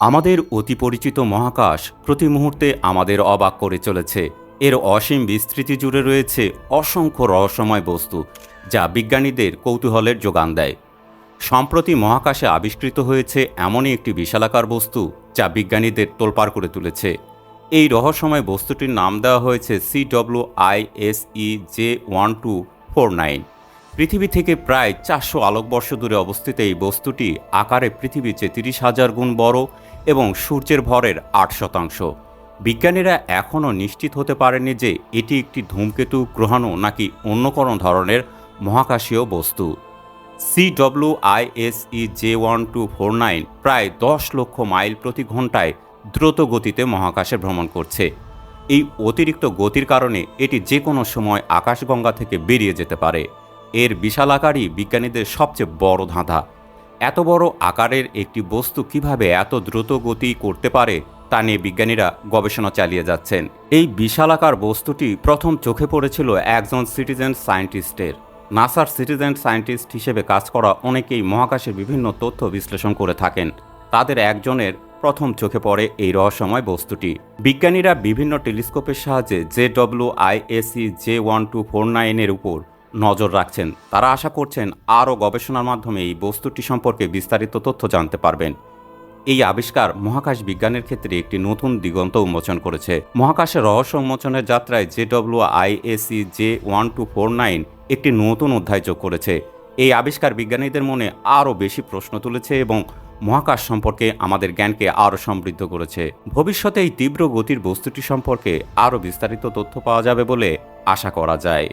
আমাদের অতি পরিচিত মহাকাশ প্রতি মুহূর্তে আমাদের অবাক করে চলেছে। এর অসীম বিস্তৃতি জুড়ে রয়েছে অসংখ্য রহস্যময় বস্তু, যা বিজ্ঞানীদের কৌতূহলের যোগান দেয়। সম্প্রতি মহাকাশে আবিষ্কৃত হয়েছে এমনই একটি বিশালাকার বস্তু, যা বিজ্ঞানীদের তোলপাড় করে তুলেছে। এই রহস্যময় বস্তুটির নাম দেওয়া হয়েছে C W I S E J one two four nine পৃথিবী থেকে প্রায় চারশো আলোকবর্ষ দূরে অবস্থিত এই বস্তুটি আকারে পৃথিবীর চেয়ে তিরিশ হাজার গুণ বড় এবং সূর্যের ভরের আট শতাংশ। বিজ্ঞানীরা এখনও নিশ্চিত হতে পারেনি যে এটি একটি ধূমকেতু, গ্রহাণু নাকি অন্য কোনো ধরনের মহাকাশীয় বস্তু। C W I S E J one two four nine প্রায় দশ লক্ষ মাইল প্রতি ঘন্টায় দ্রুত গতিতে মহাকাশে ভ্রমণ করছে। এই অতিরিক্ত গতির কারণে এটি যে কোনো সময় আকাশগঙ্গা থেকে বেরিয়ে যেতে পারে। এর বিশাল আকারই বিজ্ঞানীদের সবচেয়ে বড় ধাঁধা। এত বড় আকারের একটি বস্তু কীভাবে এত দ্রুত গতি করতে পারে, তা নিয়ে বিজ্ঞানীরা গবেষণা চালিয়ে যাচ্ছেন। এই বিশালাকার বস্তুটি প্রথম চোখে পড়েছিল একজন সিটিজেন সায়েন্টিস্টের। নাসার সিটিজেন সায়েন্টিস্ট হিসেবে কাজ করা অনেকেই মহাকাশের বিভিন্ন তথ্য বিশ্লেষণ করে থাকেন। তাদের একজনের প্রথম চোখে পড়ে এই রহস্যময় বস্তুটি। বিজ্ঞানীরা বিভিন্ন টেলিস্কোপের সাহায্যে J W I S E J one two four নাইনের উপর নজর রাখছেন। তারা আশা করছেন আরও গবেষণার মাধ্যমে এই বস্তুটি সম্পর্কে বিস্তারিত তথ্য জানতে পারবেন। এই আবিষ্কার মহাকাশ বিজ্ঞানের ক্ষেত্রে একটি নতুন দিগন্ত উন্মোচন করেছে। মহাকাশে রহস্য উন্মোচনের যাত্রায় J W I S E J one two four nine একটি নতুন অধ্যায় যোগ করেছে। এই আবিষ্কার বিজ্ঞানীদের মনে আরও বেশি প্রশ্ন তুলেছে এবং মহাকাশ সম্পর্কে আমাদের জ্ঞানকে আরও সমৃদ্ধ করেছে। ভবিষ্যতে এই তীব্র গতির বস্তুটি সম্পর্কে আরও বিস্তারিত তথ্য পাওয়া যাবে বলে আশা করা যায়।